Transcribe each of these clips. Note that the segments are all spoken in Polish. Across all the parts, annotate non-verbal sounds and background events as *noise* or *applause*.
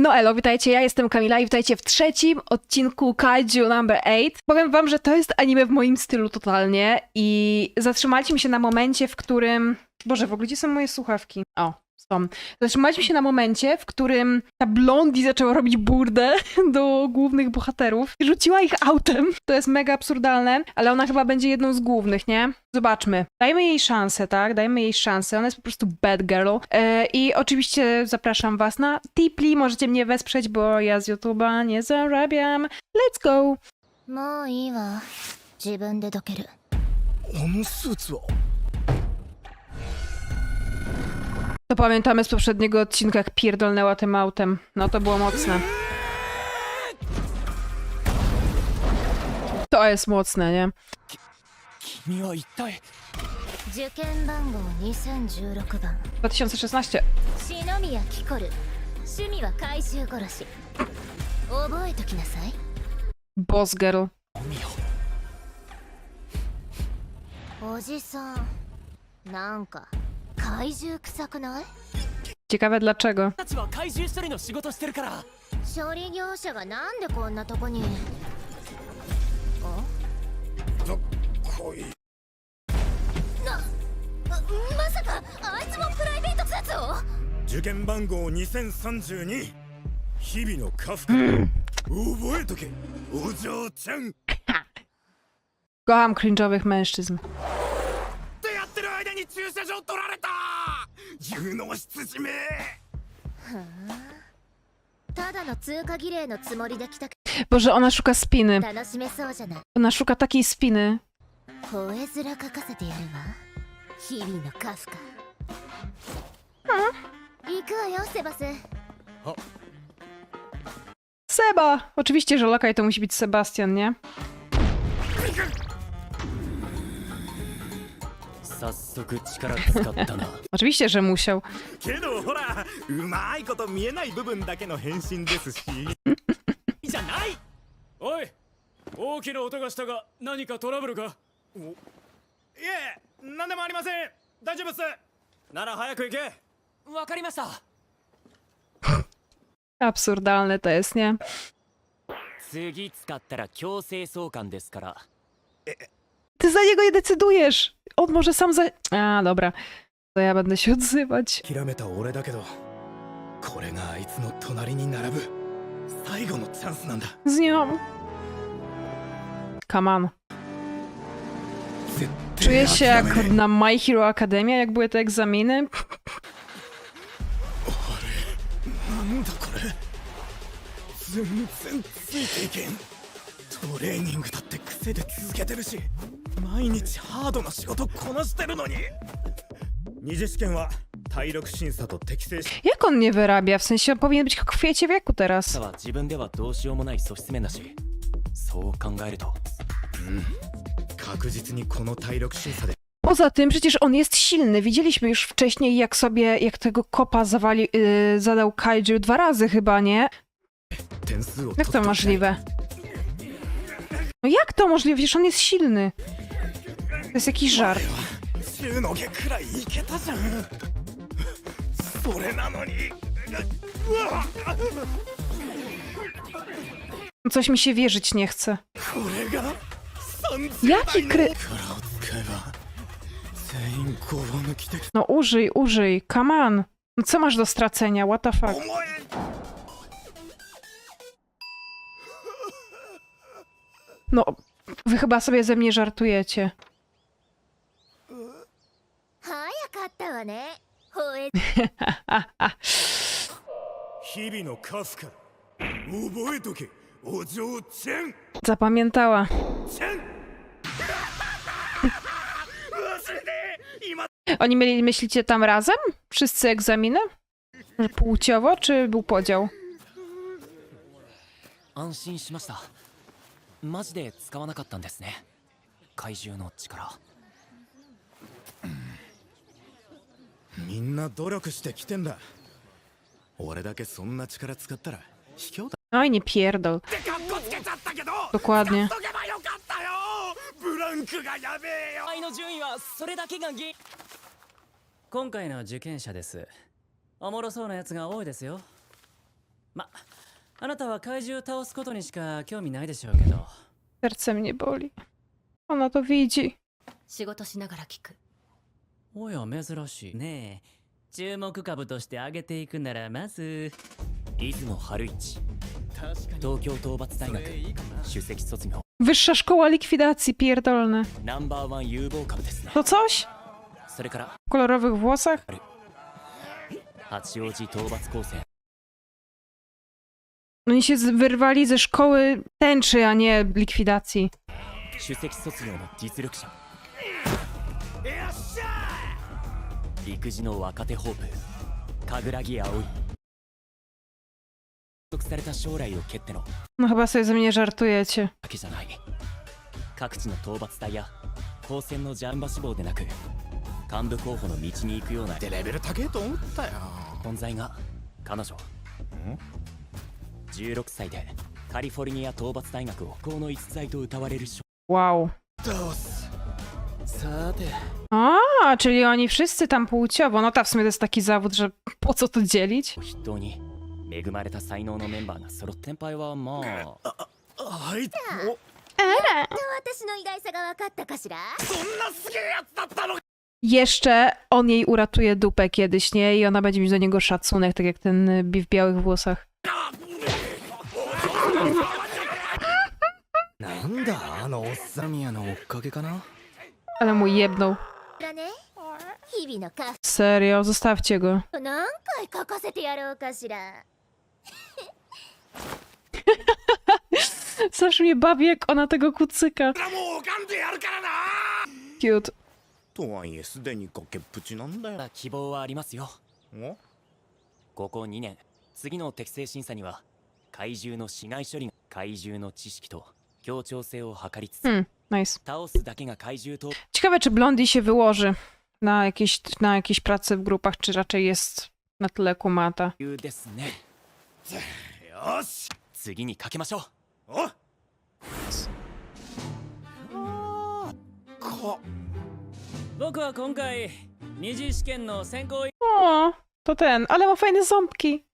No elo, witajcie, ja jestem Kamila i witajcie w trzecim odcinku Kaiju Number 8. Powiem wam, że to jest anime w moim stylu totalnie i zatrzymaliśmy się na momencie, w którym... Boże, w ogóle gdzie są moje słuchawki? O, są. Zatrzymaliśmy się na momencie, w którym ta blondi zaczęła robić burdę *laughs* do głównych bohaterów i rzuciła ich autem. To jest mega absurdalne, ale ona chyba będzie jedną z głównych, nie? Zobaczmy. Dajmy jej szansę, tak? Dajmy jej szansę. Ona jest po prostu bad girl. E, I oczywiście zapraszam was na Tipli. Możecie mnie wesprzeć, bo ja z YouTube'a nie zarabiam. Let's go! もういいわ自分でどけるあのスーツは To pamiętamy z poprzedniego odcinka, jak pierdolnęła tym autem. No to było mocne. To jest mocne, nie? 君は一体受験番号2016番 2016. 篠宮キコル趣味は怪獣殺し覚えときなさい Boss girl. おじさんなんか怪獣臭くない Ciekawe dlaczego. たちは怪獣処理の仕事してるから。処理業者がなんでこんなとこに？どっこいなままさかあいつもプライベートツアーツを？受験番号2032日々のカフカ。覚えとけ。お嬢ちゃん。っ *laughs* Kocham cringe'owych mężczyzn. てやってる間に駐車場取られた有能羊めただの通過儀礼のつもりで来たけ Boże, ona szuka spiny. ど楽しめそうじゃない Ona szuka takiej spiny. 吠え面書かせてやるわ日々のカフカ行くわよセバス Seba! Oczywiście, że lokaj to musi być Sebastian, nie? 早速力使ったな。*laughs* Oczywiście, że musiał. けどほらうまいこと見えない部分だけの変身ですし。じゃない！おい大きな音がしたが何かトラブルか？いえ何でもありません。大丈夫っす。なら早く行け。わかりました。*laughs* Absurdalne to jest, nie? 次使ったら強制送還ですから Ty za niego nie decydujesz! On może sam za... A, dobra. To ja będę się odzywać. 諦めた俺だけどこれがあいつの隣に並ぶ最後のチャンスなんだ Z nią. Come on. 絶対 Czuję się 諦め jak ねえ na My Hero Academia, jak były te egzaminy. なんだこれ全然ついていけんトレーニングだって癖で続けてるし 毎日ハードな仕事こなしてるのに二次試験は体力審査と適正し Jak on nie wyrabia? W sensie on powinien być w kwiecie wieku teraz. は自分ではどうしようもない素質面だしそう考えると確実にこの体力審査で Poza tym przecież on jest silny. Widzieliśmy już wcześniej, jak sobie, jak tego kopa zawali, yy, zadał Kaiju dwa razy chyba, nie? 点数を Jak 取 to っときたい możliwe? No jak to możliwe? Przecież on jest silny. To jest jakiś żart. 中の下くらいいけたじゃんそれなのにうわ Coś mi się wierzyć nie chce. これが3000 Jaki kry... 力を使えば全員5を抜きで No użyj, użyj. Come on. No co masz do stracenia? What the fuck? お前 No, wy chyba sobie ze mnie żartujecie. かったわね吠え*laughs* 日々のカフカ覚えとけお嬢ちゃん Zapamiętała. *laughs* ちゃん忘れて今 Oni mieli, myślicie, tam razem? Wszyscy egzaminy? Że Płciowo, czy był podział? 安心しましたマジで使わなかったんですね怪獣の力 みんな努力してきてんだ俺だけそんな力使ったら卑怯だ Oj, nie pierdol. ってカッコつけちゃったけど Dokładnie. 使っとけばよかったよブランクがやべえよ愛の順位はそれだけが原因今回の受験者ですおもろそうなやつが多いですよまあなたは怪獣を倒すことにしか興味ないでしょうけど Serce mnie boli. Ona to widzi. 仕事しながら聞くおや珍しいねえ注目株として上げていくならまず出雲春一確かに東京討伐大学それいいかもな首席卒業 Wyższa szkoła likwidacji, pierdolne. ナンバーワン有望株ですね To coś? それから W kolorowych włosach? 八王子討伐高専 Oni się z- wyrwali ze szkoły tęczy, a nie likwidacji. 首席卒業の実力者 陸自の若手ホープ神楽木葵。約束された将来を蹴っての。No chyba sobie ze mnie żartujecie. だけじゃない。各地の討伐隊や高専のジャンバ志望でなく幹部候補の道に行くような。ってレベル高えと思ったよ。存在が彼女。16歳でカリフォルニア討伐大学を高の逸材と歌われる。少 Wow. どうす？さて A, czyli oni wszyscy tam płciowo. No ta w sumie to jest taki zawód, że po co to dzielić? 筆頭に恵まれた才能のメンバーが揃って先輩はまあはいお私の意外さが分かったかしらそんなすげえやつだったの Jeszcze on jej uratuje dupę kiedyś, nie? I ona będzie mieć do niego szacunek, tak jak ten y, bi- w białych włosach. なんだあのおっさんやの追っかけかな Ale mu jebnął. だね。日々のカフ Serio, zostawcie go. ェ何回書かせてやろうかしら Zawsze mnie bawi, jak ona tego kucyka. もうでやるからな Cute. とはいえすでに崖っぷちなんだよ希望はありますよおここ2年次の適正審査には怪獣の市街処理怪獣の知識と協調性を図りつつ、Hmm, Nice. Ciekawe, czy Blondie się wyłoży na jakieś, na jakieś prace w grupach, czy raczej jest na tyle kumata. O, to ten, ale ma fajne ząbki.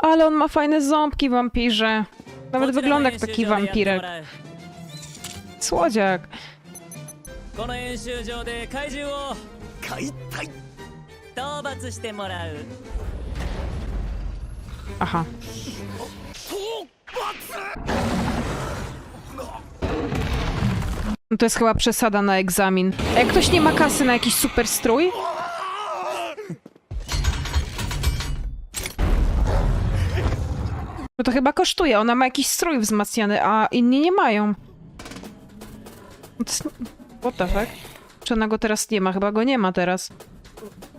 Ale on ma fajne ząbki, wampirze. Nawet wygląda jak taki wampirek. らう Słodziak. この演習場で怪獣を解体討伐してもらう Aha. No to jest chyba przesada na egzamin. A jak ktoś nie ma kasy na jakiś super strój? No to chyba kosztuje. Ona ma jakiś strój wzmacniany, a inni nie mają. *laughs* What the fuck? Czy ona go teraz nie ma? Chyba go nie ma teraz.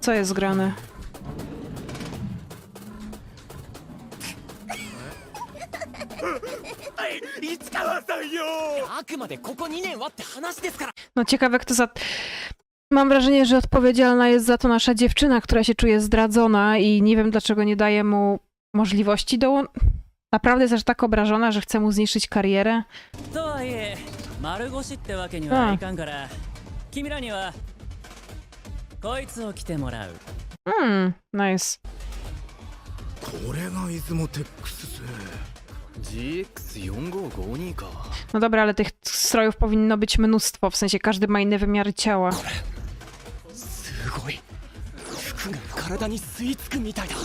Co jest grane? No ciekawe jak to za... Mam wrażenie, że odpowiedzialna jest za to nasza dziewczyna, która się czuje zdradzona i nie wiem dlaczego nie daje mu możliwości do... Naprawdę jest aż tak obrażona, że chce mu zniszczyć karierę? 丸腰ってわけにはいかんから、君らにはこいつを着てもらううんナイスこれがイズモテックスス GX4552 クスロイフポヴすごい服が体に吸い付くみたいだ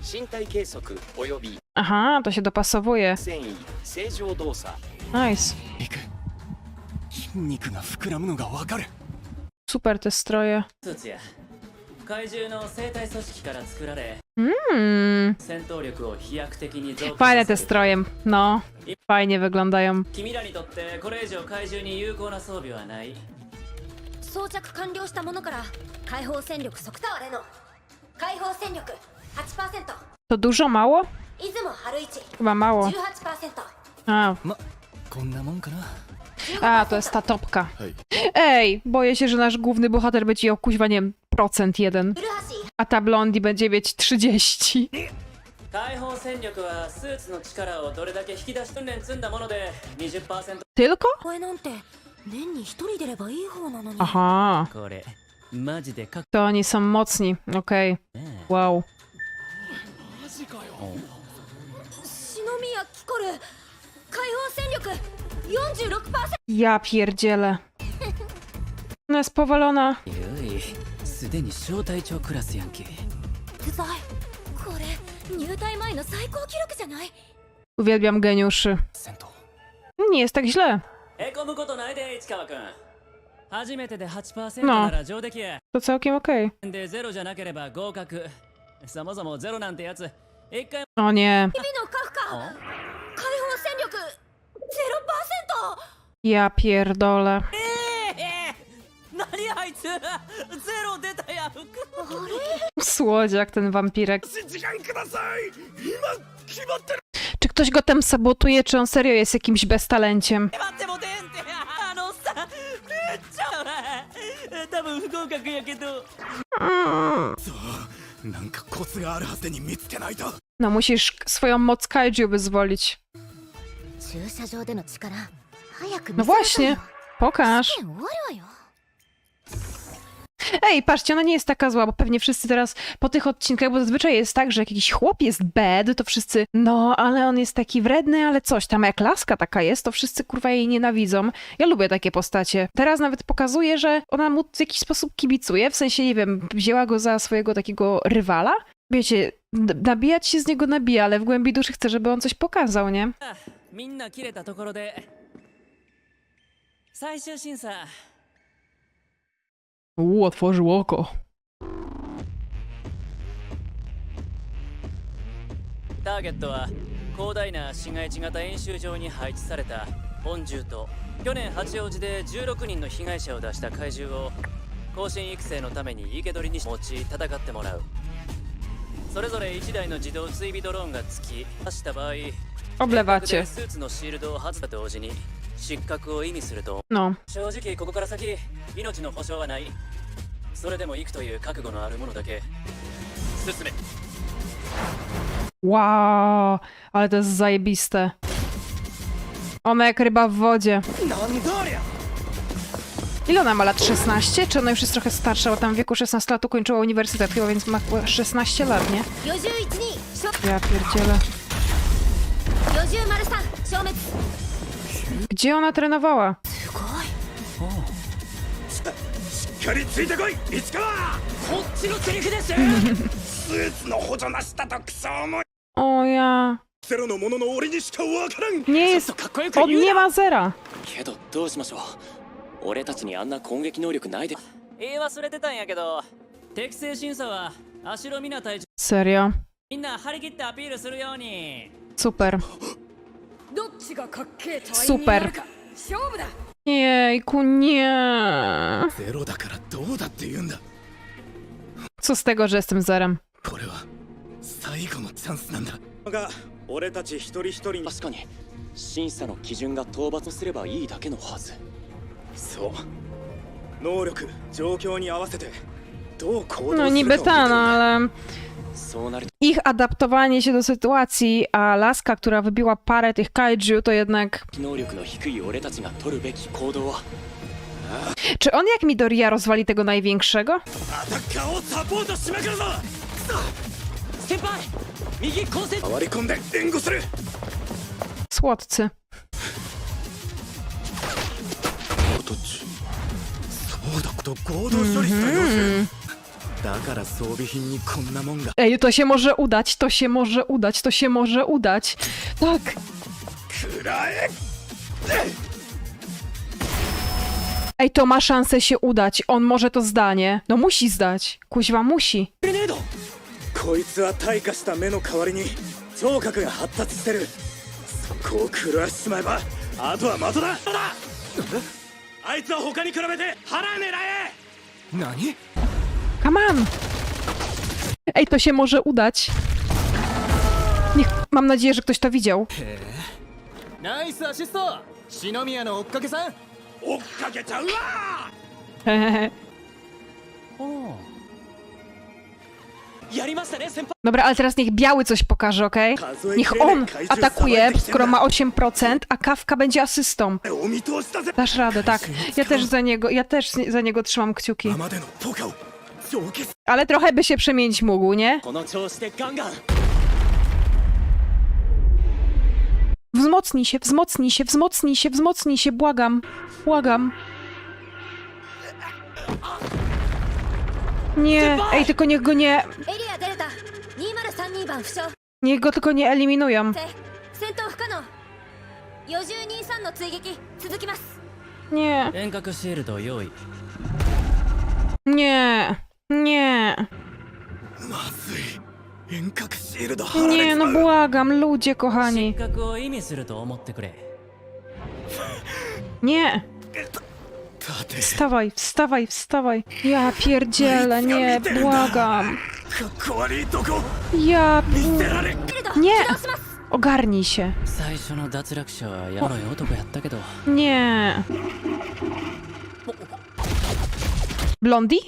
身体計測および。あは、私ドパソボイエ。ナイス。行く。肉筋肉が膨らむのがわかる Super te stroje. スーツや怪獣の生体組織から作られ Hmm. 戦闘力を飛躍的に増加 Fajne さ te stroje. No, fajnie wyglądają. 君らにとってこれ以上怪獣に有効な装備はない装着完了したものから解放戦力即タワレノ解放戦力8% To dużo, mało? 出雲春一 Chyba mało. 18% A, こんなもんかな A, to jest ta topka. Hej. Ej, boję się, że nasz główny bohater będzie miał kuźwa, nie wiem, procent jeden. 古橋 A ta blondi będzie mieć 30. 解放戦力はスーツの力をどれだけ引き出し訓練積んだもので20% Tylko? これなんて年に一人出ればいい方なのに Aha, これマジでかっ to oni są mocni. Okej, ね wow. 篠宮キコル解放戦力46% Ja pierdzielę. Ona jest powalona. ゆいすでに小隊長クラスやんけ不在これ入隊前の最高記録じゃない Uwielbiam geniuszy. 戦闘 Nie jest tak źle. へこむことないで市川君初めてで8%のなら上出来や To całkiem okej. でゼロじゃなければ合格そもそもゼロなんてやつ一回 O nie. 日々のカフカ解放戦力0% Ja pierdolę. 何あいつゼロ出たやん *laughs* Słodziak ten wampirek. 時間ください今決まってる Czy ktoś go tam sabotuje, czy on serio jest jakimś beztalenciem? 待っても出んってあのさめっちゃ多分不合格やけどなんかコツがあるはずに見つけないと No musisz swoją moc kaiju wyzwolić. 駐車場での力早く No właśnie. Pokaż. 試験終わるわよ Ej, patrzcie, ona nie jest taka zła, bo pewnie wszyscy teraz po tych odcinkach, bo zazwyczaj jest tak, że jak jakiś chłop jest bad, to wszyscy, no, ale on jest taki wredny, ale coś tam, jak laska taka jest, to wszyscy kurwa jej nienawidzą. Ja lubię takie postacie. Teraz nawet pokazuje, że ona mu w jakiś sposób kibicuje, w sensie, nie wiem, wzięła go za swojego takiego rywala. Wiecie, n- nabijać się z niego nabija, ale w głębi duszy chce, żeby on coś pokazał, nie? みんな切れたところで 最終審査 Uuu, otworzył oko. ターゲットは広大な市街地型演習場に配置された本獣と去年八王子で16人の被害者を出した怪獣を後進育成のために生け捕りに持ち戦ってもらうそれぞれ1台の自動追尾ドローンがつき発した場合 Oblewacie. スーツのシールドを外したと同時に失格を意味すると No. 正直ここから先命の保証はないそれでも行くという覚悟のある者だけ進め Wow, ale to jest zajebiste. Ona jak ryba w wodzie. なんだありゃ Ile ona ma lat? 16? Czy ona już jest trochę starsza? Bo tam w wieku 16 lat ukończyła uniwersytet chyba, więc ma chyba 16 lat, nie? 51に消 Ja pierdzielę. 50丸3消滅 Gdzie ona trenowała? すごいしっかりついてこい市川こっちのセリフですスーツの補助なしだとクソ重い O ja... ゼロのものの俺にしかわからん Nie jest... かっこよく On 言う nie な ma zera. けどどうしましょう俺たちにあんな攻撃能力ないで言い忘れてたんやけど適正審査は足ロミナ隊長 Serio. みんな張り切ってアピールするように Super. どっちがかっけえ隊員になるか。勝負だ。Jejku, nie. ゼロだからどうだって言うんだ。Co z tego, że jestem zerem? これは最後のチャンスなんだ。が俺たち一人一人に。確かに。審査の基準が討伐すればいいだけのはず。そう。能力状況に合わせて No, no niby ta, no ale ich adaptowanie się do sytuacji, a laska, która wybiła parę tych kaiju, to jednak... Czy on jak Midoriya rozwali tego największego? Słodcy. Mm -hmm. Ej, to się może udać, to się może udać, to się może udać. Tak. 食らえ Ej, to ma szansę się udać. On może to zdanie. No musi zdać. Kuźwa musi. グレネードこいつは退化した目の代わりに聴覚が発達してるそこを狂わしちまえばあとは的だだあいつは他に比べて腹狙え何 Come on! Ej, to się może udać. Niech, mam nadzieję, że ktoś to widział. Dobra, ale teraz niech biały coś pokaże, ok? Niech on atakuje, skoro ma 8%, a kawka będzie asystą. Dasz radę, tak. Ja też za niego, ja też za niego trzymam kciuki. Ale trochę by się przemienić mógł, nie? Wzmocnij się, wzmocnij się, wzmocnij się, wzmocnij się, błagam, błagam. Nie, ej, tylko niech go nie... Niech go tylko nie eliminują. Nie. Nie. Nie. Nie, no błagam, ludzie kochani. Nie. Wstawaj, wstawaj, wstawaj. Ja pierdzielę, nie, błagam. Ja... Nie! Ogarnij się. O. Nie. Blondi?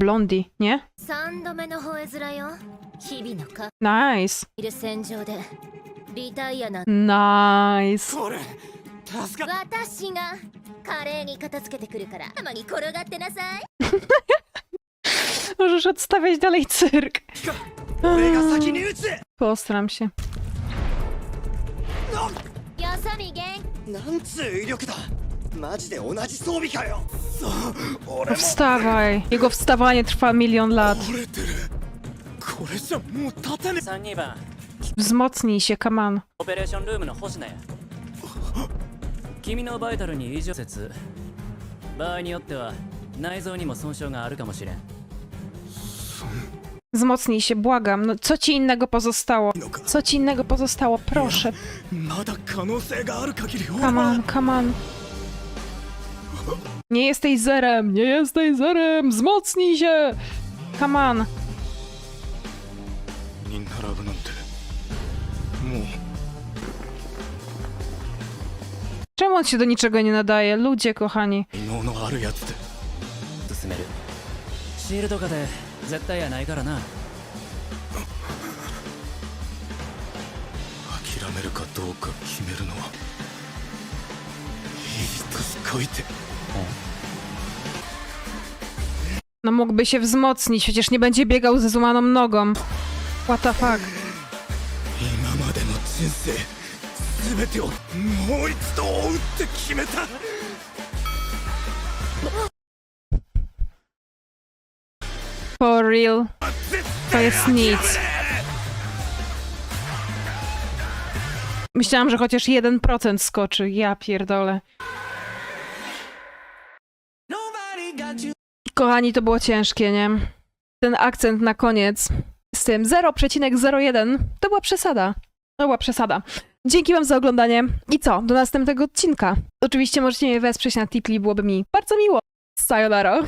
Blondi, nie? 3度目の吠え面よ日々のか Nice. いる戦場でリタイアな Nice. これ助かっ私が華麗に片付けてくるからたまに転がってなさい *laughs* Możesz odstawiać dalej cyrk. 俺が先に撃つ Postaram się. よそ見げんなんつう威力だ マジで同じ装備かよそう俺も Wstawaj. Jego wstawanie trwa milion lat. 折れてるこれじゃもう立てね32番 Wzmocnij się, come on. オペレーションルームの星名や君のバイタルに異常説場合によっては内臓にも損傷があるかもしれん Wzmocnij się, błagam. No, co ci innego pozostało? えのか Co ci innego pozostało? Proszę. まだ可能性がある限り俺 Come は on, come on. Nie jesteś zerem, nie jesteś zerem. Wzmocnij się. Come on. に並ぶなんてもう Czemu on się do niczego nie nadaje? Ludzie kochani. 異能のあるやつで進めるシールド化で絶対やないからな諦めるかどうか決めるのはいい年こいて No mógłby się wzmocnić, przecież nie będzie biegał ze złamaną nogą. What the fuck? 今までの人生全てをもう一度追うって決めた For real. 絶 To jest nic. Myślałam, że chociaż 1% skoczy. Ja pierdolę. Kochani, to było ciężkie, nie? Ten akcent na koniec z tym 0,01 to była przesada. To była przesada. Dzięki Wam za oglądanie i co? Do następnego odcinka. Oczywiście możecie mnie wesprzeć na Tipli, byłoby mi bardzo miło. Sayonara.